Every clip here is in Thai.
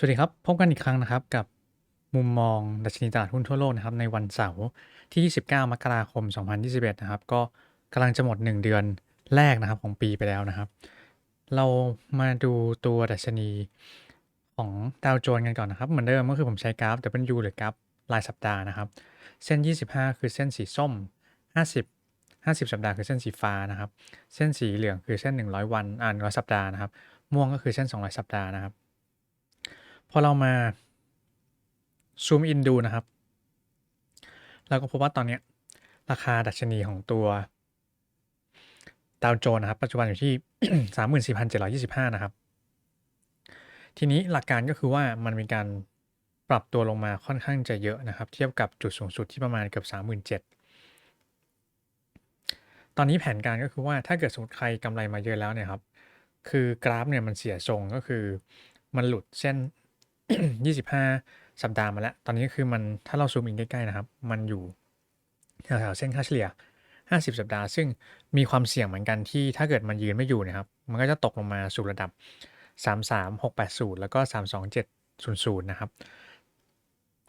สวัสดีครับ พบกันอีกครั้งนะครับกับมุมมองดัชนีตลาดหุ้นทั่วโลกนะครับในวันเสาร์ที่ 29 มกราคม 2021 นะครับ ก็กำลังจะหมด 1 เดือนแรกนะครับของปีไปแล้วนะครับ เรามาดูตัวดัชนีของดาวโจนส์กันก่อนนะครับ เหมือนเดิมก็คือผมใช้กราฟ W หรือกราฟรายสัปดาห์นะครับ เส้น 25 คือเส้นสีส้ม 50 50 สัปดาห์คือเส้นสีฟ้านะครับ เส้นสีเหลืองคือเส้น 100 วันอ่าน100สัปดาห์นะครับ ม่วงก็คือเส้น 200 สัปดาห์นะครับ พอเรามาซูมอินดูนะครับ เราก็พบว่าตอนนี้ราคาดัชนีของตัวดาวโจนส์นะครับ ปัจจุบันอยู่ที่ 34,725 นะครับ ทีนี้หลักการก็คือว่ามันมีการปรับตัวลงมาค่อนข้างจะเยอะนะครับ เทียบกับจุดสูงสุดที่ประมาณเกือบ 37,000 ตอนนี้แผนการก็คือว่าถ้าเกิดสมมติใครกำไรมาเยอะแล้วเนี่ยครับ คือกราฟเนี่ยมันเสียทรงก็คือมันหลุดเส้น 25 สัปดาห์มาแล้ว ตอนนี้คือมันถ้าเราซูมอินใกล้ๆนะครับ มันอยู่แถวๆเส้นค่าเฉลี่ย 50 สัปดาห์ ซึ่งมีความเสี่ยงเหมือนกันที่ถ้าเกิดมันยืนไม่อยู่นะครับ มันก็จะตกลงมาสู่ระดับ 33680 แล้วก็ 32700 นะครับ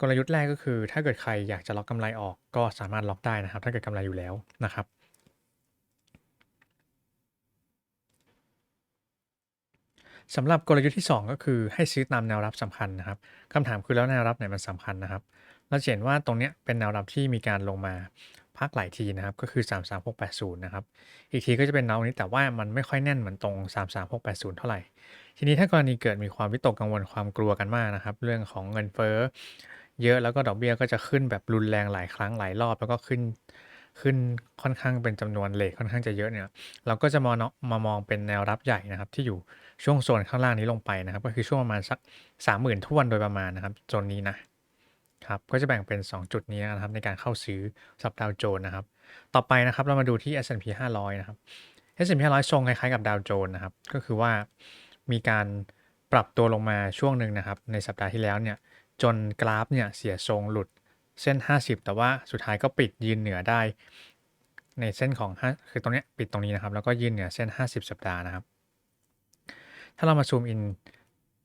กลยุทธ์แรกก็คือถ้าเกิดใครอยากจะล็อกกำไรออกก็สามารถล็อกได้นะครับ ถ้าเกิดกำไรอยู่แล้วนะครับ สำหรับกลยุทธ์ที่ 2 ก็คือให้ซื้อตามแนวรับสำคัญนะครับคำถามคือแล้วแนวรับไหนมันสำคัญนะครับ เราเห็นว่าตรงนี้เป็นแนวรับที่มีการลงมาพักหลายทีนะครับ ก็คือ 33680 นะครับ อีกทีก็จะเป็นแนวนี้แต่ว่ามันไม่ค่อยแน่นเหมือนตรง 33680 เท่าไหร่ ทีนี้ถ้ากรณีเกิดมีความวิตกกังวลความกลัวกันมากนะครับ เรื่องของเงินเฟ้อเยอะแล้วก็ดอกเบี้ยก็จะขึ้นแบบรุนแรงหลายครั้งหลายรอบแล้วก็ขึ้น ขึ้นค่อนข้างเป็นจำนวนเลทค่อนข้างจะเยอะเนี่ย เราก็จะมองเนาะมามองเป็นแนวรับใหญ่นะครับ ที่อยู่ช่วงโซนข้างล่างนี้ลงไปนะครับ ก็คือช่วงประมาณสัก30,000ท้วนโดยประมาณนะครับโซนนี้นะครับก็จะแบ่งเป็น 2 จุดนี้นะครับในการเข้าซื้อสับดาวโจนนะครับ ต่อไปนะครับเรามาดูที่ S&P 500 นะครับ S&P 500 ทรงคล้ายๆกับดาวโจนนะครับ ก็คือว่ามีการปรับตัวลงมาช่วงหนึ่งนะครับ ในสัปดาห์ที่แล้วเนี่ยจนกราฟเนี่ยเสียทรงหลุด เส้น 50 แต่ว่าสุดท้ายก็ปิดยืนเหนือได้ ในเส้นของ5คือตรงเนี้ยปิดตรงนี้นะครับ แล้วก็ยืนเหนือเส้น 50 สัปดาห์นะครับ ถ้าเรามาซูมอิน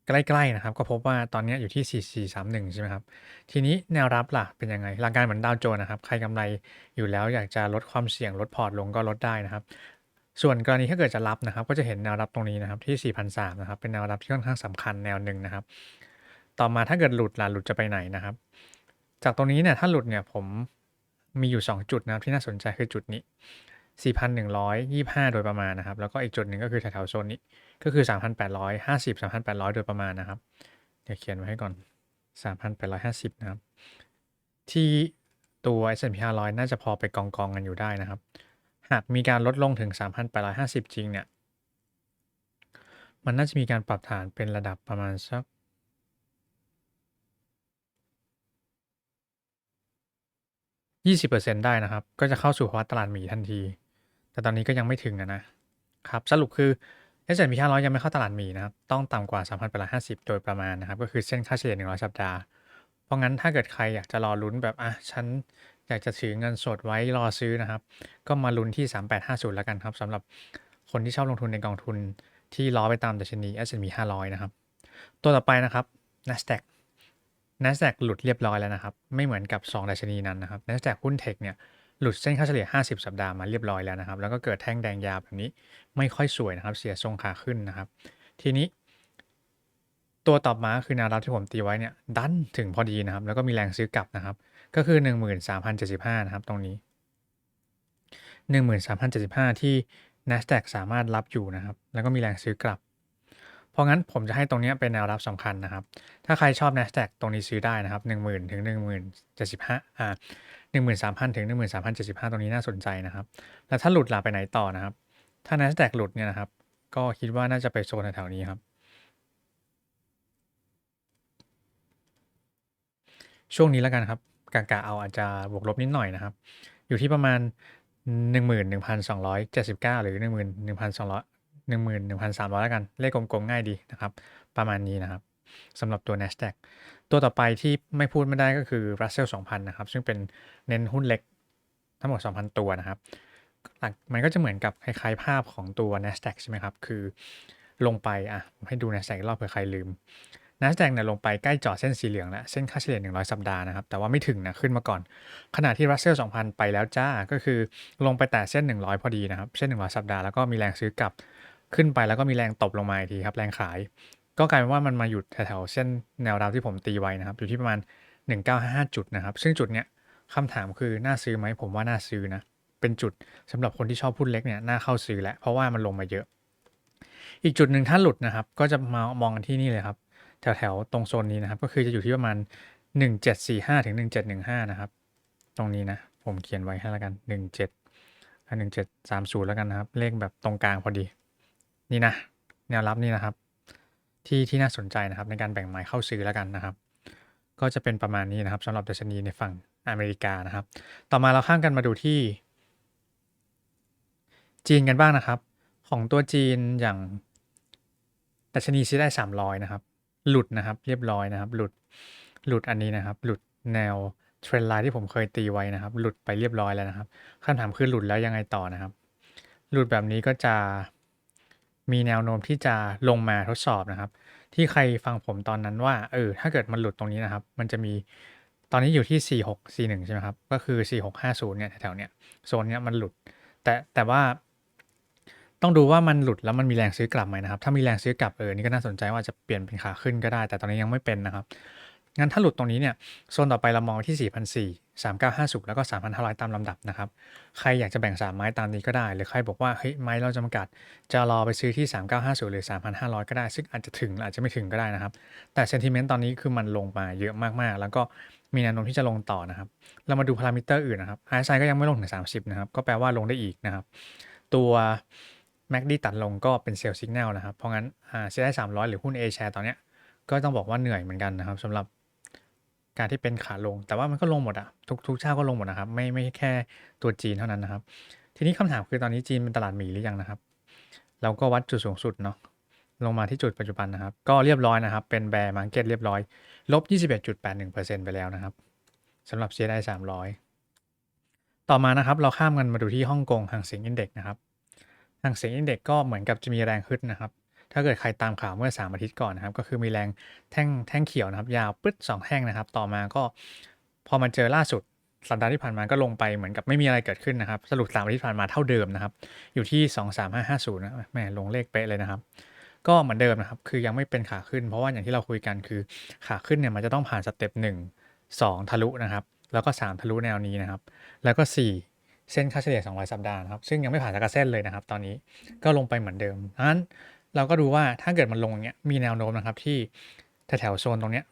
ใกล้ๆนะครับ ก็พบว่าตอนนี้อยู่ที่ 4431 ใช่ไหมครับ ทีนี้แนวรับล่ะเป็นยังไง หลักการเหมือนดาวโจนส์นะครับ ใครกำไรอยู่แล้วอยากจะลดความเสี่ยงลดพอร์ตลงก็ลดได้นะครับ ส่วนกรณีถ้าเกิดจะรับนะครับ ก็จะเห็นแนวรับตรงนี้นะครับที่4,300นะครับ เป็นแนวรับที่ค่อนข้างสำคัญแนวหนึ่งนะครับ ต่อมาถ้าเกิดหลุดล่ะหลุดจะไปไหนนะครับ จากตรงนี้เนี่ยถ้าหลุดเนี่ยผมมีอยู่ 2 จุดนะครับที่น่าสนใจคือจุดนี้ 4,125 โดยประมาณนะครับ แล้วก็อีกจุดหนึ่งก็คือแถวๆโซนนี้ ก็คือ 3,850 3,800 โดยประมาณนะครับ เดี๋ยวเขียนไว้ให้ก่อน 3,850 นะครับ ที่ตัว S&P 500 น่าจะพอไปกองกองกันอยู่ได้นะครับ หากมีการลดลงถึง 3,850 จริงเนี่ย มันน่าจะมีการปรับฐานเป็นระดับประมาณสัก 20%ได้นะครับ ก็จะเข้าสู่ภาวะตลาดหมีทันที แต่ตอนนี้ก็ยังไม่ถึงนะครับ สรุปคือ S&P 500 ยังไม่เข้าตลาดหมีนะครับ ต้องต่ำกว่า 3,850 โดยประมาณนะครับ ก็คือเส้นค่าเฉลี่ย 100 สัปดาห์ เพราะงั้นถ้าเกิดใครอยากจะรอลุ้นแบบอะฉันอยากจะถือเงินสดไว้รอซื้อนะครับ ก็มาลุ้นที่ 3850 แล้วกันครับสำหรับคนที่ชอบลงทุนในกองทุนที่ล้อไปตามดัชนี S&P 500 นะครับ ตัวต่อไปนะครับ NASDAQ NASDAQ หลุดเรียบร้อยแล้วนะครับ ไม่เหมือนกับ 2 ดัชนีนั้นนะครับ NASDAQ หุ้นเทคเนี่ยหลุดเส้นค่าเฉลี่ย 50 สัปดาห์มาเรียบร้อยแล้วนะครับ แล้วก็เกิดแท่งแดงยาวแบบนี้ไม่ค่อยสวยนะครับ เสียทรงขาขึ้นนะครับ ทีนี้ ตัวต่อมาคือแนวรับที่ผมตีไว้เนี่ยดันถึงพอดีนะครับ แล้วก็มีแรงซื้อกลับนะครับ ก็คือ 13,075 นะครับ ตรงนี้ 13,075 ที่ NASDAQ สามารถรับอยู่นะครับ แล้วก็มีแรงซื้อกลับ เพราะงั้นผมจะให้ตรงนี้เป็นแนวรับสำคัญนะครับ ถ้าใครชอบ NASDAQ ตรงนี้ซื้อได้นะครับ 10,000 ถึง 10,075อ่า13,000 ถึง 13,075 ตรงนี้น่าสนใจนะครับ แล้วถ้าหลุดล่ะไปไหนต่อนะครับ ถ้า NASDAQ หลุดเนี่ยนะครับ ก็คิดว่าน่าจะไปโซนแถวๆนี้ครับ ช่วงนี้แล้วกันครับกะกะเอาอาจจะบวกลบนิดหน่อยนะครับ อยู่ที่ประมาณ 11,279 หรือ 11,200 11,300 แล้วกัน เลขกลมๆง่ายดีนะครับ ประมาณนี้นะครับสำหรับตัว NASDAQ ตัวต่อไปที่ไม่พูดไม่ได้ก็คือ Russell 2000 นะครับ ซึ่งเป็นเน้นหุ้นเล็กทั้งหมด 2,000 ตัวนะครับหลักมันก็จะเหมือนกับคล้ายๆภาพของตัว NASDAQ ใช่ไหมครับ คือลงไปอะผมให้ดู NASDAQ รอบเผื่อใครลืม NASDAQ เนี่ยลงไปใกล้จาะเส้นสีเหลืองแล้ว เส้นค่าเฉลี่ย 100 สัปดาห์นะครับ แต่ว่าไม่ถึงนะ ขึ้นมาก่อน ขณะที่ Russell 2000 ไปแล้วจ้า ก็คือลงไปแต่เส้น 100 พอดีนะครับ เส้น 100 สัปดาห์แล้วก็มีแรงซื้อกลับ ขึ้นไปแล้วก็มีแรงตบลงมาอีกทีครับแรงขาย ก็กลายเป็นว่ามันมาหยุดแถวๆเส้นแนวรับที่ผมตีไว้นะครับอยู่ที่ประมาณ 1955 จุดนะครับ ซึ่งจุดเนี้ยคำถามคือน่าซื้อไหมผมว่าน่าซื้อนะเป็นจุดสำหรับคนที่ชอบหุ้นเล็กเนี่ยน่าเข้าซื้อแหละเพราะว่ามันลงมาเยอะ อีกจุดหนึ่งถ้าหลุดนะครับ ก็จะมามองกันที่นี่เลยครับ แถวๆตรงโซนนี้นะครับ ก็คือจะอยู่ที่ประมาณ 1745ถึง1715 นะครับ ตรงนี้นะ ผมเขียนไว้ให้แล้วกัน 17 1730 แล้วกันนะครับ เลขแบบตรงกลางพอดี นี่นะแนวรับนี่นะครับ ที่ที่น่าสนใจนะครับในการแบ่งหมายเข้าซื้อแล้วกันนะครับ ก็จะเป็นประมาณนี้นะครับสำหรับดัชนีในฝั่งอเมริกานะครับ ต่อมาเราข้ามกันมาดูที่ จีนกันบ้างนะครับ ของตัวจีนอย่างดัชนีซีได้300นะครับ หลุดนะครับเรียบร้อยนะครับ หลุดหลุดอันนี้นะครับ หลุดแนวเทรนไลน์ที่ผมเคยตีไว้นะครับ หลุดไปเรียบร้อยแล้วนะครับคำถามคือหลุดแล้วยังไงต่อนะครับ หลุดแบบนี้ก็จะ มีแนวโน้มที่จะลงมาทดสอบนะครับ ที่ใครฟังผมตอนนั้นว่าเออถ้าเกิดมันหลุดตรงนี้นะครับ มันจะมีตอนนี้อยู่ที่ 4641 ใช่ไหมครับ ก็คือ 4650 เนี่ยแถวๆเนี้ยโซนเนี้ยมันหลุด แต่แต่ว่า ต้องดูว่ามันหลุดแล้วมันมีแรงซื้อกลับไหมนะครับ ถ้ามีแรงซื้อกลับเออนี่ก็น่าสนใจว่าจะเปลี่ยนเป็นขาขึ้นก็ได้ แต่ตอนนี้ยังไม่เป็นนะครับ งั้นถ้าหลุดตรงนี้เนี่ยโซนต่อไปเรามองที่ 4,400 3,950 แล้วก็ 3,500 ตามลำดับนะครับ ใครอยากจะแบ่ง 3 ไม้ตามนี้ก็ได้ หรือใครบอกว่าเฮ้ยไม้เราจำกัด จะรอไปซื้อที่ 3,950 หรือ 3,500 ก็ได้ ซึ่งอาจจะถึงอาจจะไม่ถึงก็ได้นะครับ แต่เซนติเมนต์ตอนนี้คือมันลงมาเยอะมากๆ แล้วก็มีแนวโน้มที่จะลงต่อนะครับ เรามาดูพารามิเตอร์อื่นนะครับ RSI ก็ยังไม่ลงถึง 30 นะครับ ก็แปลว่าลงได้อีกนะครับ ตัว MACD ตัดลงก็เป็นเซลล์สัญญาณนะครับ เพราะงั้นอ่า CSI 300 หรือหุ้น A share ตอนเนี้ยก็ต้องบอกว่าเหนื่อยเหมือนกันนะครับสำหรับ การที่เป็นขาลง แต่ว่ามันก็ลงหมดอะทุกทุกเจ้าก็ลงหมดนะครับ ไม่ไม่แค่ตัวจีนเท่านั้นนะครับ ทีนี้คำถามคือตอนนี้จีนเป็นตลาดหมีหรือยังนะครับ เราก็วัดจุดสูงสุดเนาะลงมาที่จุดปัจจุบันนะครับ ก็เรียบร้อยนะครับ เป็นแบร์มาร์เก็ตเรียบร้อยลบ21.81%ไปแล้วนะครับสำหรับ CSI 300 ต่อมานะครับเราข้ามกันมาดูที่ฮ่องกงหางเสียงอินเด็กนะครับหางเสียงอินเด็กก็เหมือนกับจะมีแรงขึ้นนะครับ ถ้าเกิดใครตามข่าวเมื่อ 3 อาทิตย์ก่อนนะครับ ก็คือมีแรงแท่งแท่งเขียวนะครับ ยาวปึ๊ด2แท่งนะครับ ต่อมาก็พอมาเจอล่าสุดสัปดาห์ที่ผ่านมาก็ลงไปเหมือนกับไม่มีอะไรเกิดขึ้นนะครับ สรุป3อาทิตย์ผ่านมาเท่าเดิมนะครับ อยู่ที่ 23550นะแหมลงเลขเป๊ะเลยนะครับ ก็เหมือนเดิมนะครับ คือยังไม่เป็นขาขึ้น เพราะว่าอย่างที่เราคุยกันคือขาขึ้นเนี่ยมันจะต้องผ่านสเต็ป1 2 ทะลุนะครับ แล้วก็ 3 ทะลุแนวนี้นะครับ แล้วก็ 4 เส้นค่าเฉลี่ย200 สัปดาห์นะครับ ซึ่งยังไม่ผ่านสักเส้นเลยนะครับ ตอนนี้ก็ลงไปเหมือนเดิมดังนั้น เราก็ดูว่าถ้าเกิดมันลงอย่างเงี้ยมีแนวโน้มนะครับที่แถวๆโซนตรงเนี้ย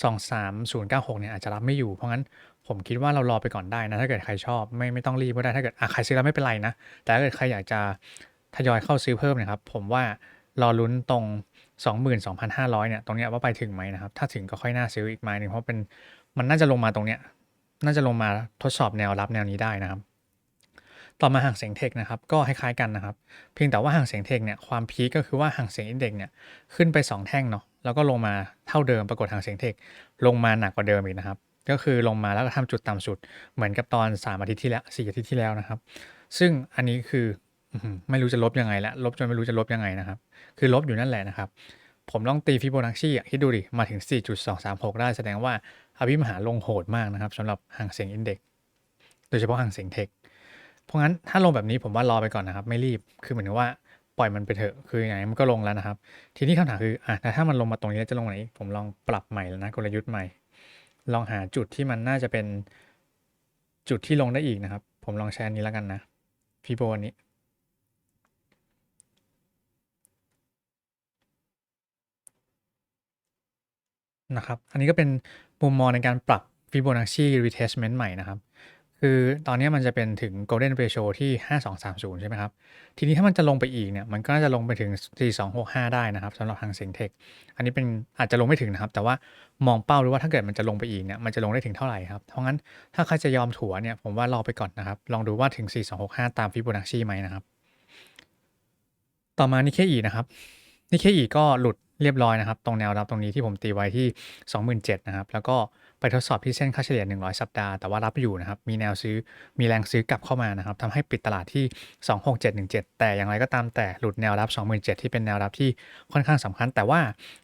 23096เนี่ยอาจจะรับไม่อยู่เพราะงั้นผมคิดว่าเรารอไปก่อนได้นะ ถ้าเกิดใครชอบไม่ไม่ต้องรีบก็ได้ถ้าเกิดอะใครซื้อแล้วไม่เป็นไรนะ แต่ถ้าเกิดใครอยากจะทยอยเข้าซื้อเพิ่มนะครับ ผมว่ารอลุ้นตรง 22,500เนี่ยตรงเนี้ยว่าไปถึงไหมนะครับ ถ้าถึงก็ค่อยน่าซื้ออีกไม้หนึ่งเพราะเป็นมันน่าจะลงมาตรงเนี้ยน่าจะลงมาทดสอบแนวรับแนวนี้ได้นะครับ ต่อมาห่างเสียงเทคนะครับก็คล้ายๆกันนะครับ เพียงแต่ว่าห่างเสียงเทคเนี่ยความพีคก็คือว่าห่างเสียงอินเด็กเนี่ยขึ้นไป 2 แท่งเนาะแล้วก็ลงมาเท่าเดิมปรากฏห่างเสียงเทคลงมาหนักกว่าเดิมอีกนะครับ ก็คือลงมาแล้วก็ทำจุดต่ำสุด เหมือนกับตอน 3 อาทิตย์ที่แล้ว4อาทิตย์ที่แล้วนะครับ ซึ่งอันนี้คือไม่รู้จะลบยังไงละลบจนไม่รู้จะลบยังไงนะครับ คือลบอยู่นั่นแหละนะครับ ผมลองตีฟิโบนัชชีอะคิดดูดิมาถึง 4.236 ได้แสดงว่าอภิมหาลงโหดมากนะครับสำหรับห่างเสียงอินเด็กโดยเฉพาะห่างเสียงเทค เพราะงั้นถ้าลงแบบนี้ผมว่ารอไปก่อนนะครับ ไม่รีบคือเหมือนว่าปล่อยมันไปเถอะคืออย่างไรมันก็ลงแล้วนะครับ ทีนี้คำถามคืออะแต่ถ้ามันลงมาตรงนี้แล้วจะลงไหน ผมลองปรับใหม่แล้วนะกลยุทธ์ใหม่ ลองหาจุดที่มันน่าจะเป็นจุดที่ลงได้อีกนะครับ ผมลองใช้อันนี้แล้วกันนะฟิโบอันนี้นะครับ อันนี้ก็เป็นมุมมองในการปรับ Fibonacci retracement ใหม่นะครับ คือตอนนี้มันจะเป็นถึง golden ratio ที่ 5230 ใช่ไหมครับ ทีนี้ถ้ามันจะลงไปอีกเนี่ย มันก็น่าจะลงไปถึง 4265 ได้นะครับสำหรับทางเซ็งเทคอันนี้เป็นอาจจะลงไม่ถึงนะครับ แต่ว่ามองเป้าหรือว่าถ้าเกิดมันจะลงไปอีกเนี่ย มันจะลงได้ถึงเท่าไหร่ครับ เพราะงั้นถ้าใครจะยอมถัวเนี่ย ผมว่ารอไปก่อนนะครับ ลองดูว่าถึง 4265 ตาม Fibonacci ไหมนะครับ ต่อมานิเคอีนะครับนิเคอีก็หลุดเรียบร้อยนะครับ ตรงแนวรับตรงนี้ที่ผมตีไว้ที่ 27,000นะครับ แล้วก็ ไปทดสอบที่เส้นค่าเฉลี่ย 100 สัปดาห์แต่ว่ารับอยู่นะครับ มีแนวซื้อมีแรงซื้อกลับเข้ามานะครับทำให้ปิดตลาดที่ 26717 แต่อย่างไรก็ตามแต่หลุดแนวรับ 27,000 ที่เป็นแนวรับที่ค่อนข้างสำคัญ แต่ว่า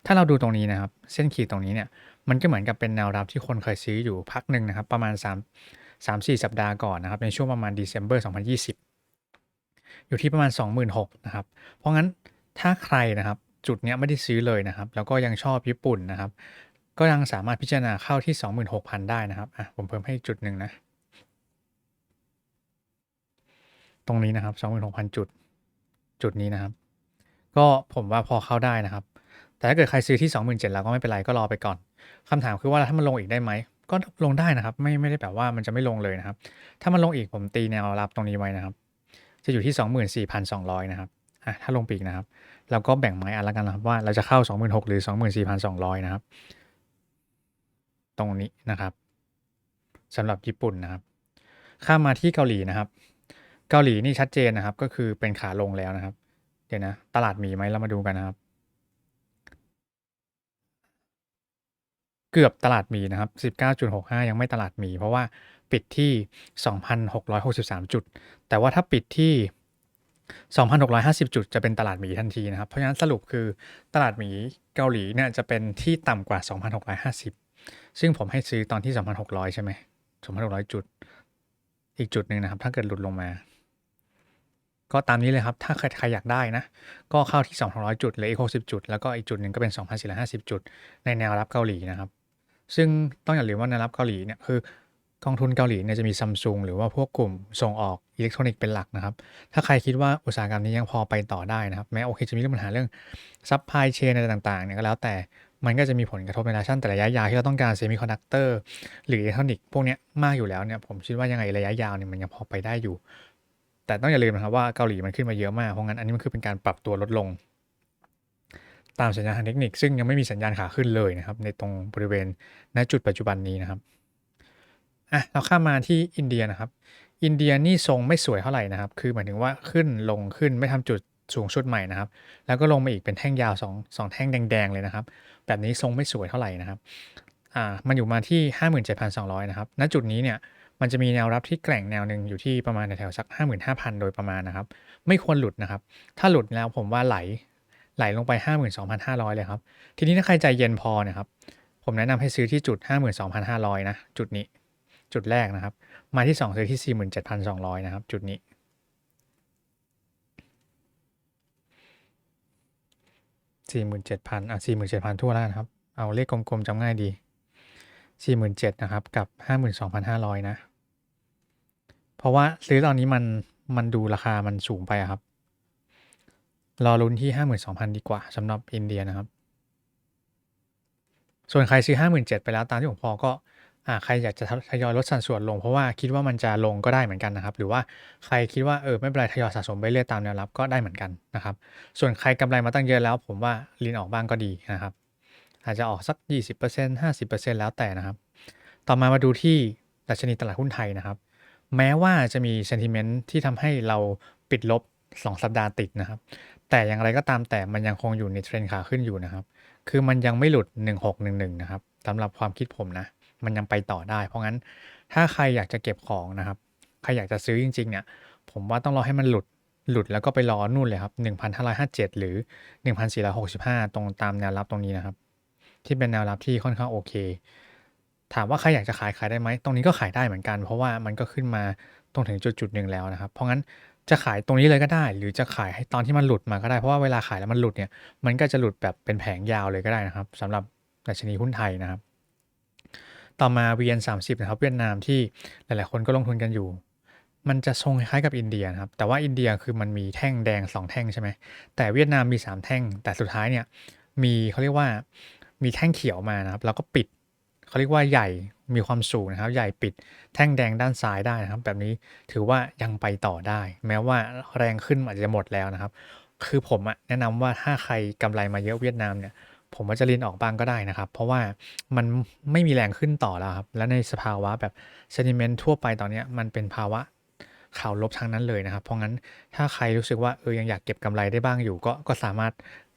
ถ้าเราดูตรงนี้นะครับ เส้นขีดตรงนี้เนี่ยมันก็เหมือนกับเป็นแนวรับที่คนเคยซื้ออยู่พักหนึ่งนะครับ ประมาณ 3 3-4 สัปดาห์ก่อนนะครับ ในช่วงประมาณ December 2020 อยู่ที่ประมาณ 26,000นะครับ เพราะงั้นถ้าใครนะครับจุดเนี้ยไม่ได้ซื้อเลยนะครับ แล้วก็ยังชอบญี่ปุ่นนะครับ ก็ยังสามารถพิจารณาเข้าที่ 26,000 ได้นะครับอะผมเพิ่มให้จุดหนึ่งนะ ตรงนี้นะครับ 26,000 จุด จุดนี้นะครับ ก็ผมว่าพอเข้าได้นะครับ แต่ถ้าเกิดใครซื้อที่ 27,000แล้วก็ไม่เป็นไรก็รอไปก่อนคำถามคือว่าถ้ามันลงอีกได้ไหม ก็ลงได้นะครับ ไม่ไม่ได้แบบว่ามันจะไม่ลงเลยนะครับ ถ้ามันลงอีกผมตีแนวรับตรงนี้ไว้นะครับ จะอยู่ที่ 24,200 นะครับอะถ้าลงปีกนะครับ เราก็แบ่งไม้อันละกันนะครับว่าเราจะเข้า 26,000หรือ 24,200 นะครับ ตรงนี้นะครับสำหรับญี่ปุ่นนะครับ ข้ามมาที่เกาหลีนะครับ เกาหลีนี่ชัดเจนนะครับ ก็คือเป็นขาลงแล้วนะครับ เดี๋ยวนะ ตลาดมีไหมเรามาดูกันนะครับ เกือบตลาดมีนะครับ 19.65 ยังไม่ตลาดมี เพราะว่าปิดที่ 2,663 จุด แต่ว่าถ้าปิดที่ 2,650 จุดจะเป็นตลาดหมีทันทีนะครับ เพราะฉะนั้นสรุปคือตลาดหมีเกาหลีเนี่ยจะเป็นที่ต่ำกว่า 2,650 ซึ่งผมให้ซื้อตอนที่ 2,600 ใช่ไหม2,600 จุด อีกจุดหนึ่งนะครับ ถ้าเกิดหลุดลงมา ก็ตามนี้เลยครับ ถ้าใครใครอยากได้นะ ก็เข้าที่ 2,600 จุดเหลืออีก 60 จุด แล้วก็อีกจุดหนึ่งก็เป็น 2,450 จุด ในแนวรับเกาหลีนะครับ ซึ่งต้องอย่าลืมว่าแนวรับเกาหลีเนี่ยคือกองทุนเกาหลีเนี่ยจะมีซัมซุงหรือว่าพวกกลุ่มส่งออกอิเล็กทรอนิกส์เป็นหลักนะครับ ถ้าใครคิดว่าอุตสาหกรรมนี้ยังพอไปต่อได้นะครับ แม้โอเคจะมีเรื่องปัญหาเรื่องซัพพลายเชนอะไรต่างๆเนี่ยก็แล้วแต่ มันก็จะมีผลกระทบในระยะสั้นแต่ระยะยาวที่เราต้องการเซมิคอนดักเตอร์หรืออิเล็กทรอนิกส์พวกนี้มากอยู่แล้วเนี่ยผมคิดว่ายังไงระยะยาวเนี่ยมันยังพอไปได้อยู่ แต่ต้องอย่าลืมนะครับว่าเกาหลีมันขึ้นมาเยอะมาก เพราะงั้นอันนี้มันคือเป็นการปรับตัวลดลง ตามสัญญาณทางเทคนิค ซึ่งยังไม่มีสัญญาณขาขึ้นเลยนะครับ ในตรงบริเวณณจุดปัจจุบันนี้นะครับอะเราข้ามมาที่อินเดียนะครับ อินเดียนี่ทรงไม่สวยเท่าไหร่นะครับ คือหมายถึงว่าขึ้นลงขึ้นไม่ทำจุด สูงชุดใหม่นะครับ แล้วก็ลงมาอีกเป็นแท่งยาว2 2แท่งแดง ๆ เลยนะครับ แบบนี้ทรงไม่สวยเท่าไหร่นะครับอ่ามันอยู่มาที่ 57,200 นะครับ ณ จุดนี้เนี่ยมันจะมีแนวรับที่แกร่งแนวหนึ่งอยู่ที่ประมาณแถวสัก 55,000 โดยประมาณนะครับ ไม่ควรหลุดนะครับ ถ้าหลุดแล้วผมว่าไหลไหลลงไป 52,500 เลยครับ ทีนี้ถ้าใครใจเย็นพอเนะครับ ผมแนะนำให้ซื้อที่จุด 52,500 นะ จุดนี้ จุดแรกนะครับ มาที่ 2 ซื้อที่ 47,200 นะครับ จุดนี้ สี่หมื่นเจ็ดพันอะสี่หมื่นเจ็ดพันทั่วแล้วนะครับ เอาเลขกลมๆจำง่ายดีสี่หมื่นเจ็ดนะครับ กับห้าหมื่นสองพันห้าร้อยนะ เพราะว่าซื้อตอนนี้มันมันดูราคามันสูงไปครับ รอรุ่นที่ห้าหมื่นสองพันดีกว่าสำหรับอินเดียนะครับ ส่วนใครซื้อห้าหมื่นเจ็ดไปแล้วตามที่ผมพอก็ อ่าใครอยากจะทยอยลดสัดส่วนลง เพราะว่าคิดว่ามันจะลงก็ได้เหมือนกันนะครับ หรือว่าใครคิดว่าเออไม่เป็นไรทยอยสะสมไปเรื่อยตามแนวรับก็ได้เหมือนกันนะครับ ส่วนใครกำไรมาตั้งเยอะแล้ว ผมว่าลีนออกบ้างก็ดีนะครับ อาจจะออกสัก 20% 50%แล้วแต่นะครับ ต่อมามาดูที่ดัชนีตลาดหุ้นไทยนะครับ แม้ว่าจะมี sentiment ที่ทำให้เราปิดลบ 2 สัปดาห์ติดนะครับ แต่อย่างไรก็ตามแต่มันยังคงอยู่ในเทรนขาขึ้นอยู่นะครับ คือมันยังไม่หลุด 1611 นะครับสำหรับความคิดผมนะ มันยังไปต่อได้ เพราะงั้นถ้าใครอยากจะเก็บของนะครับ ใครอยากจะซื้อจริง ๆ เนี่ย ผมว่าต้องรอให้มันหลุดหลุดแล้วก็ไปรอนู่นเลยครับ 1,557 หรือ 1,465 ตรงตามแนวรับตรงนี้นะครับ ที่เป็นแนวรับที่ค่อนข้างโอเค ถามว่าใครอยากจะขายขายได้ไหม ตรงนี้ก็ขายได้เหมือนกัน เพราะว่ามันก็ขึ้นมาตรงถึงจุดจุดหนึ่งแล้วนะครับ เพราะงั้นจะขายตรงนี้เลยก็ได้ หรือจะขายให้ตอนที่มันหลุดมาก็ได้ เพราะว่าเวลาขายแล้วมันหลุดเนี่ย มันก็จะหลุดแบบเป็นแผงยาวเลยก็ได้นะครับสำหรับดัชนีหุ้นไทยนะครับ ต่อมา VN30 นะครับเวียดนามที่หลาย ๆ คนก็ลงทุนกันอยู่ มันจะทรงคล้ายกับอินเดียครับ แต่ว่าอินเดียคือมันมีแท่งแดง 2 แท่งใช่ไหม แต่เวียดนามมี 3 แท่ง แต่สุดท้ายเนี่ยมีเขาเรียกว่ามีแท่งเขียวมานะครับ แล้วก็ปิดเขาเรียกว่าใหญ่มีความสูงนะครับ ใหญ่ปิดแท่งแดงด้านซ้ายได้นะครับ แบบนี้ถือว่ายังไปต่อได้ แม้ว่าแรงขึ้นอาจจะหมดแล้วนะครับ คือผมแนะนำว่าถ้าใครกำไรมาเยอะเวียดนามเนี่ย ผมว่าจะเลีนออกบ้างก็ได้นะครับ เพราะว่ามันไม่มีแรงขึ้นต่อแล้วครับ และในสภาวะแบบเซนิเมนต์ทั่วไปตอนนี้มันเป็นภาวะข่าวลบทั้งนั้นเลยนะครับ เพราะงั้นถ้าใครรู้สึกว่าเออยังอยากเก็บกำไรได้บ้างอยู่ ก็ก็สามารถ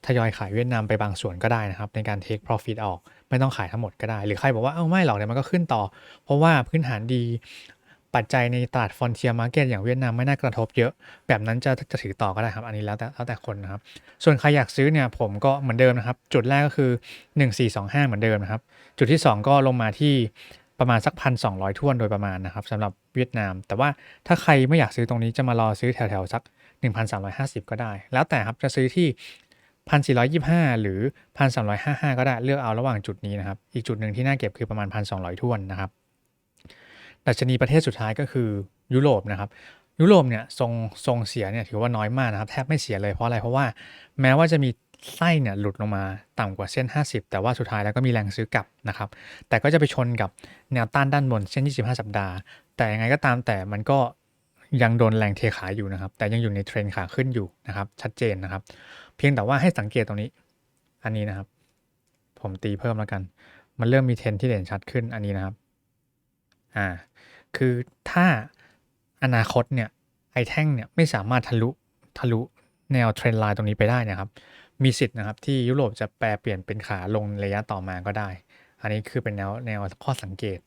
ทยอยขายเวียดนามไปบางส่วนก็ได้นะครับ ในการ take profit ออก ไม่ต้องขายทั้งหมดก็ได้ หรือใครบอกว่าเอ้าไม่หรอกเดี๋ยวมันก็ขึ้นต่อ เพราะว่าพื้นฐานดี ปัจจัยในตลาด frontier market อย่างเวียดนามไม่น่ากระทบเยอะ แบบนั้นจะจะถือต่อก็ได้ครับ อันนี้แล้วแต่แล้วแต่คนนะครับ ส่วนใครอยากซื้อเนี่ยผมก็เหมือนเดิมนะครับ จุดแรกก็คือ 1425 เหมือนเดิมนะครับ จุดที่ 2 ก็ลงมาที่ประมาณสักพันสองทวนโดยประมาณนะครับสำหรับเวียดนาม แต่ว่าถ้าใครไม่อยากซื้อตรงนี้จะมารอซื้อแถวๆสัก 1,350 ก็ได้ แล้วแต่ครับจะซื้อที่ 1,425 หรือ 1,355 ก็ได้เลือกเอาระหว่างจุดนี้นะครับ อีกจุดหนึ่งที่น่าเก็บคือประมาณ 1,200ท้วนนะครับ ดัชนีประเทศสุดท้ายก็คือยุโรปนะครับยุโรปเนี่ยทรงทรงเสียเนี่ยถือว่าน้อยมากนะครับแทบไม่เสียเลยเพราะอะไรเพราะว่าแม้ว่าจะมีไส้เนี่ยหลุดลงมาต่ำกว่าเส้น 50 แต่ว่าสุดท้ายแล้วก็มีแรงซื้อกลับนะครับแต่ก็จะไปชนกับแนวต้านด้านบนเส้น 25 สัปดาห์ แต่ยังไงก็ตามแต่มันก็ยังโดนแรงเทขายอยู่นะครับ แต่ยังอยู่ในเทรนขาขึ้นอยู่นะครับ ชัดเจนนะครับ เพียงแต่ว่าให้สังเกตตรงนี้ อันนี้นะครับ ผมตีเพิ่มแล้วกัน มันเริ่มมีเทรนที่เด่นชัดขึ้นอันนี้นะครับ อ่า คือถ้าอนาคตเนี่ยไอแท่งเนี่ยไม่สามารถทะลุทะลุแนวเทรนไลน์ตรงนี้ไปได้นะครับ มีสิทธิ์นะครับที่ยุโรปจะแปลเปลี่ยนเป็นขาลงระยะต่อมาก็ได้ อันนี้คือเป็นแนวแนวข้อสังเกต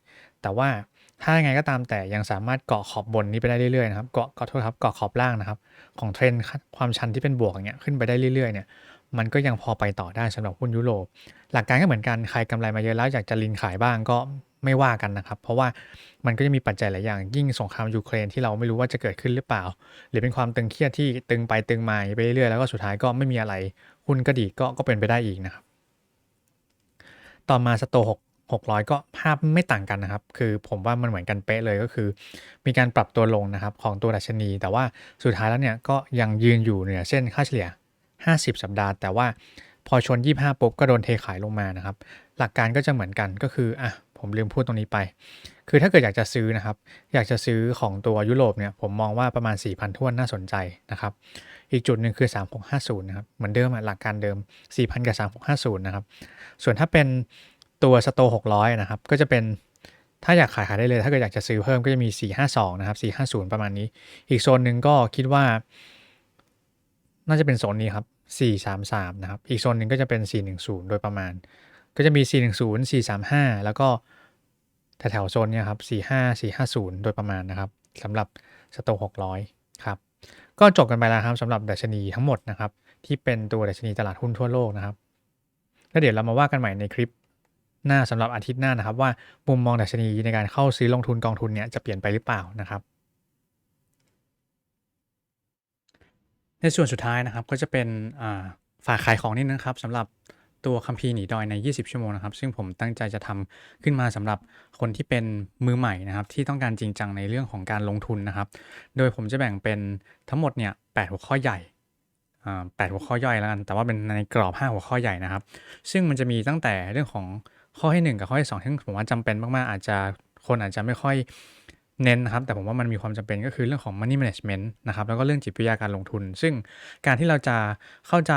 แต่ว่าถ้ายังไงก็ตามแต่ยังสามารถเกาะขอบบนนี้ไปได้เรื่อยๆนะครับ เกาะขอโทษครับเกาะขอบล่างนะครับ ของเทรนความชันที่เป็นบวกอย่างเงี้ยขึ้นไปได้เรื่อยๆเนี่ย มันก็ยังพอไปต่อได้สำหรับหุ้นยุโรป หลักการก็เหมือนกัน ใครกำไรมาเยอะแล้วอยากจะลินขายบ้างก็ไม่ว่ากันนะครับ เพราะว่ามันก็จะมีปัจจัยหลายอย่าง ยิ่งสงครามยูเครนที่เราไม่รู้ว่าจะเกิดขึ้นหรือเปล่า หรือเป็นความตึงเครียดที่ตึงไปตึงมาไปเรื่อยๆแล้วก็สุดท้ายก็ไม่มีอะไร หุ้นก็ดีก็ก็เป็นไปได้อีกนะครับ ต่อมาสโตหก600 ก็ภาพไม่ต่างกันนะครับ คือผมว่ามันเหมือนกันเป๊ะเลยก็คือ มีการปรับตัวลงนะครับของตัวดัชนี แต่ว่าสุดท้ายแล้วเนี่ยก็ยังยืนอยู่เหนือเส้นค่าเฉลี่ย 50 สัปดาห์ แต่ว่าพอชน 25ปุ๊บก็โดนเทขายลงมานะครับ หลักการก็จะเหมือนกันก็คืออะผมลืมพูดตรงนี้ไป คือถ้าเกิดอยากจะซื้อนะครับ อยากจะซื้อของตัวยุโรปเนี่ย ผมมองว่าประมาณ 4,000ท้วนน่าสนใจนะครับ อีกจุดหนึ่งคือ 3650 นะครับ เหมือนเดิมอะหลักการเดิม 4,000 กับ 3650 นะครับ ส่วนถ้าเป็นตัวสโต600 นะครับ ก็จะเป็นถ้าอยากขายขายได้เลย ถ้าเกิดอยากจะซื้อเพิ่มก็จะมี 452 นะครับ 450 ประมาณนี้ อีกโซนหนึ่งก็คิดว่า น่าจะเป็นโซนนี้ครับ 433 นะครับ อีกโซนหนึ่งก็จะเป็น 410 โดยประมาณ ก็จะมี 410 435 แล้วก็แถวๆโซนเนี้ยครับ 45 450 โดยประมาณนะครับสำหรับสโต600 ครับ ก็จบกันไปแล้วครับสำหรับดัชนีทั้งหมดนะครับ ที่เป็นตัวดัชนีตลาดหุ้นทั่วโลกนะครับ แล้วเดี๋ยวเรามาว่ากันใหม่ในคลิปหน้าสำหรับอาทิตย์หน้านะครับ ว่ามุมมองดัชนีในการเข้าซื้อลงทุนกองทุนเนี่ยจะเปลี่ยนไปหรือเปล่านะครับ ในส่วนสุดท้ายนะครับก็จะเป็นฝากขายของนิดนึงครับสำหรับตัวคัมภีร์หนีดอยใน 20 ชั่วโมงนะครับ ซึ่งผมตั้งใจจะทำขึ้นมาสำหรับคนที่เป็นมือใหม่นะครับ ที่ต้องการจริงจังในเรื่องของการลงทุนนะครับ โดยผมจะแบ่งเป็นทั้งหมดเนี่ยแหัวข้อใหญ่แปดหัวข้อย่อยแล้วกัน แต่ว่าเป็นในกรอบ 5 หัวข้อใหญ่นะครับ ซึ่งมันจะมีตั้งแต่เรื่องของข้อที่1กับข้อที่2ที่ผมว่าจำเป็นมากๆอาจจะคนอาจจะไม่ค่อย เน้นนะครับ แต่ผมว่ามันมีความจำเป็นก็คือเรื่องของ money management นะครับ แล้วก็เรื่องจิตวิทยาการลงทุน ซึ่งการที่เราจะเข้าใจ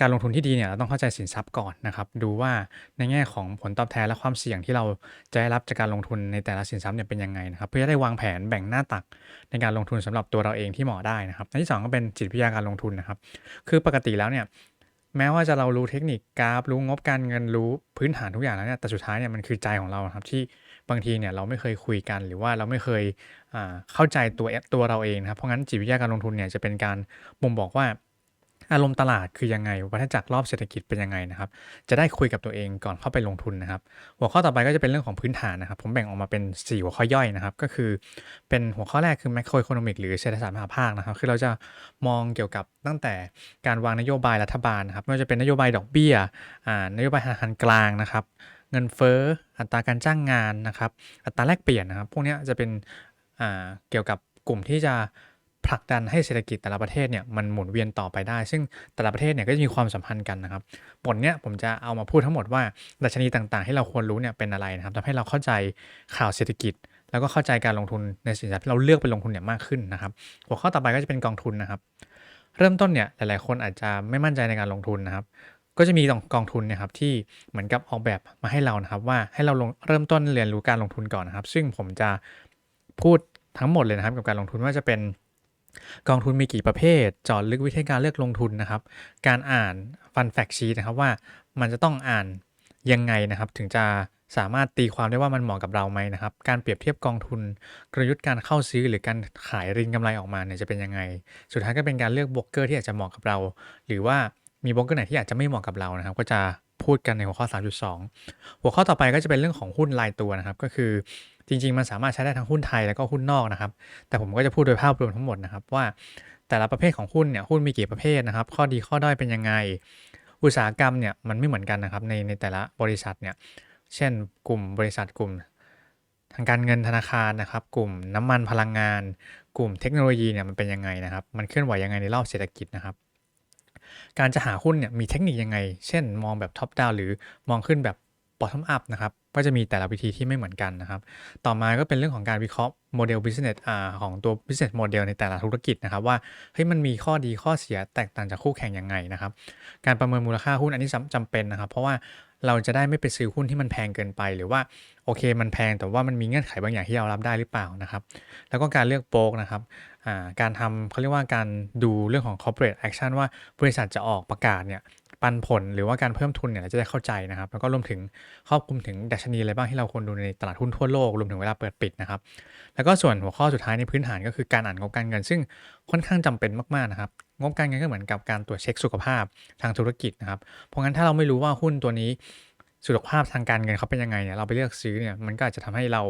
การลงทุนที่ดีเนี่ยเราต้องเข้าใจสินทรัพย์ก่อนนะครับ ดูว่าในแง่ของผลตอบแทนและความเสี่ยงที่เราจะได้รับจากการลงทุนในแต่ละสินทรัพย์เนี่ยเป็นยังไงนะครับ เพื่อจะได้วางแผนแบ่งหน้าตักในการลงทุนสำหรับตัวเราเองที่เหมาะได้นะครับอันที่ 2 ก็เป็นจิตวิทยาการลงทุนนะครับ คือปกติแล้วเนี่ยแม้ว่าจะเรารู้เทคนิคกราฟรู้งบการเงินรู้พื้นฐานทุกอย่างแล้วเนี่ยแต่สุดท้ายเนี่ยมันคือใจของเราครับที่ บางทีเนี่ยเราไม่เคยคุยกัน หรือว่าเราไม่เคยเข้าใจตัวตัวเราเองนะครับเพราะงั้นจิตวิทยาการลงทุนเนี่ยจะเป็นการบ่งบอกว่าอารมณ์ตลาดคือยังไง วัฏจักรรอบเศรษฐกิจเป็นยังไงนะครับ จะได้คุยกับตัวเองก่อนเข้าไปลงทุนนะครับ หัวข้อต่อไปก็จะเป็นเรื่องของพื้นฐานนะครับ ผมแบ่งออกมาเป็น 4 หัวข้อย่อยนะครับ ก็คือเป็นหัวข้อแรกคือ macro economic หรือเศรษฐศาสตร์มหาภาคนะครับ คือเราจะมองเกี่ยวกับตั้งแต่การวางนโยบายรัฐบาลนะครับ ไม่ว่าจะเป็นนโยบายดอกเบี้ย นโยบายธนาคารกลางนะครับ เงินเฟ้ออัตราการจ้างงานนะครับ อัตราแลกเปลี่ยนนะครับ พวกนี้จะเป็นเกี่ยวกับกลุ่มที่จะผลักดันให้เศรษฐกิจแต่ละประเทศเนี่ยมันหมุนเวียนต่อไปได้ ซึ่งแต่ละประเทศเนี่ยก็จะมีความสัมพันธ์กันนะครับบทเนี้ยผมจะเอามาพูดทั้งหมดว่าดัชนีต่างๆ ที่เราควรรู้เนี่ยเป็นอะไรนะครับทำให้เราเข้าใจข่าวเศรษฐกิจ แล้วก็เข้าใจการลงทุนในสินทรัพย์ที่เราเลือกไปลงทุนเนี่ยมากขึ้นนะครับ หัวข้อต่อไปก็จะเป็นกองทุนนะครับ เริ่มต้นเนี่ยหลายๆ คนอาจจะไม่มั่นใจในการลงทุนนะครับ ก็จะมีกองทุนนะครับที่เหมือนกับออกแบบมาให้เรานะครับ ว่าให้เราลงเริ่มต้นเรียนรู้การลงทุนก่อนนะครับ ซึ่งผมจะพูดทั้งหมดเลยนะครับกับการลงทุนว่าจะเป็นกองทุนมีกี่ประเภทจาะลึกวิธีการเลือกลงทุนนะครับ การอ่าน Fun Fact Sheet นะครับว่ามันจะต้องอ่านยังไงนะครับ ถึงจะสามารถตีความได้ว่ามันเหมาะกับเราไหมนะครับ การเปรียบเทียบกองทุน กลยุทธ์การเข้าซื้อหรือการขายรินกำไรออกมาเนี่ยจะเป็นยังไง สุดท้ายก็เป็นการเลือกโบรกเกอร์ที่อาจจะเหมาะกับเรา หรือว่า มีโบรกเกอร์ไหนที่อาจจะไม่เหมาะกับเรานะครับ ก็จะพูดกันในหัวข้อ 3.2 หัวข้อต่อไปก็จะเป็นเรื่องของหุ้นรายตัวนะครับ ก็คือจริง ๆ มันสามารถใช้ได้ทั้งหุ้นไทยแล้วก็หุ้นนอกนะครับ แต่ผมก็จะพูดโดยภาพรวมทั้งหมดนะครับ ว่าแต่ละประเภทของหุ้นเนี่ยหุ้นมีกี่ประเภทนะครับ ข้อดีข้อด้อยเป็นยังไง อุตสาหกรรมเนี่ยมันไม่เหมือนกันนะครับในในแต่ละบริษัทเนี่ยเช่น กลุ่มบริษัทกลุ่ม ทางการเงินธนาคารนะครับ กลุ่มน้ำมันพลังงาน กลุ่มเทคโนโลยีเนี่ยมันเป็นยังไงนะครับ มันเคลื่อนไหวยังไงในรอบเศรษฐกิจนะครับ การจะหาหุ้นเนี่ยมีเทคนิคยังไง เช่นมองแบบท็อปดาวหรือมองขึ้นแบบบอททอมอัพนะครับ ก็จะมีแต่ละวิธีที่ไม่เหมือนกันนะครับ ต่อมาก็เป็นเรื่องของการวิเคราะห์โมเดล business อ่าของตัว business model ในแต่ละธุรกิจนะครับ ว่าเฮ้ยมันมีข้อดีข้อเสียแตกต่างจากคู่แข่งยังไงนะครับ การประเมินมูลค่าหุ้นอันนี้จำเป็นนะครับ เพราะว่า เราจะได้ไม่ไปซื้อหุ้นที่มันแพงเกินไป หรือว่าโอเคมันแพงแต่ว่ามันมีเงื่อนไขบางอย่างที่เรารับได้หรือเปล่านะครับ แล้วก็การเลือกโป๊กนะครับการทำเขาเรียกว่าการดูเรื่องของ corporate action ว่าบริษัทจะออกประกาศเนี่ย ปันผลหรือว่าการเพิ่มทุนเนี่ยเราจะได้เข้าใจนะครับ แล้วก็รวมถึงครอบคลุมถึงดัชนีอะไรบ้างที่เราควรดูในตลาดหุ้นทั่วโลกรวมถึงเวลาเปิดปิดนะครับ แล้วก็ส่วนหัวข้อสุดท้ายในพื้นฐานก็คือการอ่านงบการเงิน ซึ่งค่อนข้างจำเป็นมากๆนะครับงบการเงินก็เหมือนกับการตรวจเช็คสุขภาพทางธุรกิจนะครับ เพราะงั้นถ้าเราไม่รู้ว่าหุ้นตัวนี้สุขภาพทางการเงินเขาเป็นยังไงเนี่ยเราไปเลือกซื้อเนี่ยมันก็อาจจะทำให้เรา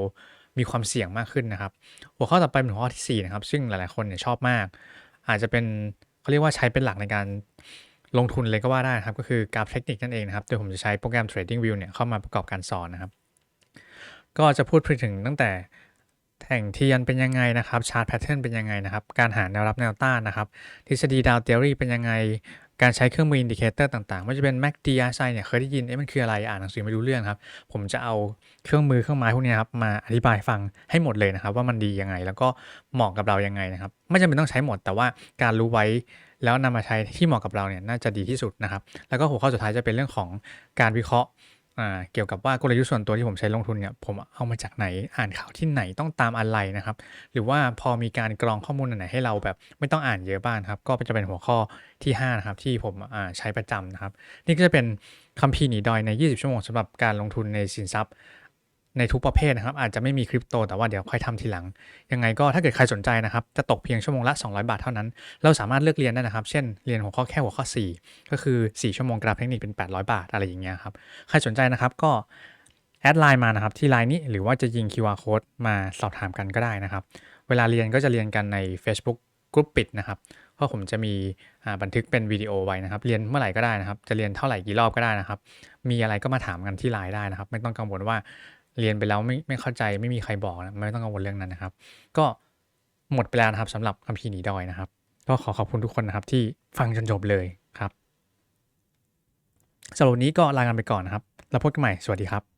มีความเสี่ยงมากขึ้นนะครับ หัวข้อต่อไปเป็นหัวข้อที่4นะครับซึ่งหลายๆคนเนี่ยชอบมาก อาจจะเป็นเขาเรียกว่าใช้เป็นหลักในการ ลงทุนเลยก็ว่าได้ครับ ก็คือกราฟเทคนิคนั่นเองนะครับโดยผมจะใช้โปรแกรม Trading View เนี่ยเข้ามาประกอบการสอนนะครับ ก็จะพูดถึงตั้งแต่แท่งเทียนเป็นยังไงนะครับชาร์ตแพทเทิร์นเป็นยังไงนะครับ การหาแนวรับแนวต้านนะครับ ทฤษฎีดาวเทอรี่เป็นยังไง การใช้เครื่องมืออินดิเคเตอร์ต่างๆไม่ว่าจะเป็น MACD RSI เนี่ยเคยได้ยินเอ๊ะมันคืออะไรอ่านหนังสือไม่รู้เรื่องครับ ผมจะเอาเครื่องมือเครื่องไม้พวกนี้ครับมาอธิบายฟังให้หมดเลยนะครับ ว่ามันดียังไง แล้วก็เหมาะกับเรายังไงนะครับ ไม่จำเป็นต้องใช้หมดแต่ว่าการรู้ไว้ แล้วนำมาใช้ที่เหมาะกับเราเนี่ยน่าจะดีที่สุดนะครับ แล้วก็หัวข้อสุดท้ายจะเป็นเรื่องของการวิเคราะห์เกี่ยวกับว่ากลยุทธ์ส่วนตัวที่ผมใช้ลงทุนเนี่ยผมเอามาจากไหนอ่านข่าวที่ไหนต้องตามอะไรนะครับ หรือว่าพอมีการกรองข้อมูลไหนให้เราแบบไม่ต้องอ่านเยอะบ้างครับ ก็จะเป็นหัวข้อที่5นะครับที่ผมใช้ประจำนะครับ นี่ก็จะเป็นคัมภีร์หนีดอยใน 20 ชั่วโมงสำหรับการลงทุนในสินทรัพย์ ในทุกประเภทนะครับ อาจจะไม่มีคริปโตแต่ว่าเดี๋ยวค่อยทำทีหลัง ยังไงก็ถ้าเกิดใครสนใจนะครับ จะตกเพียงชั่วโมงละ 200 บาทเท่านั้น เราสามารถเลือกเรียนได้นะครับ เช่นเรียนหัวข้อแค่หัวข้อ 4 ก็คือ 4 ชั่วโมงกราฟเทคนิคเป็น 800 บาทอะไรอย่างเงี้ยครับใครสนใจนะครับก็แอดไลน์มานะครับที่ไลน์นี้หรือว่าจะยิง QR code มาสอบถามกันก็ได้นะครับ เวลาเรียนก็จะเรียนกันใน Facebook กลุ่มปิดนะครับเพราะผมจะมีบันทึกเป็นวิดีโอไว้นะครับ เรียนเมื่อไหร่ก็ได้นะครับ จะเรียนเท่าไหร่กี่รอบก็ได้นะครับ มีอะไรก็มาถามกันที่ไลน์ได้นะครับ ไม่ต้องกังวลว่า เรียนไปแล้วไม่ไม่เข้าใจไม่มีใครบอกนะไม่ต้องกังวลเรื่องนั้นนะครับ ก็หมดไปแล้วนะครับสำหรับคัมภีร์หนีดอยนะครับ ก็ขอขอบคุณทุกคนนะครับที่ฟังจนจบเลยครับสำหรับวันนี้ก็ลากันไปก่อนนะครับ แล้วพบกันใหม่สวัสดีครับ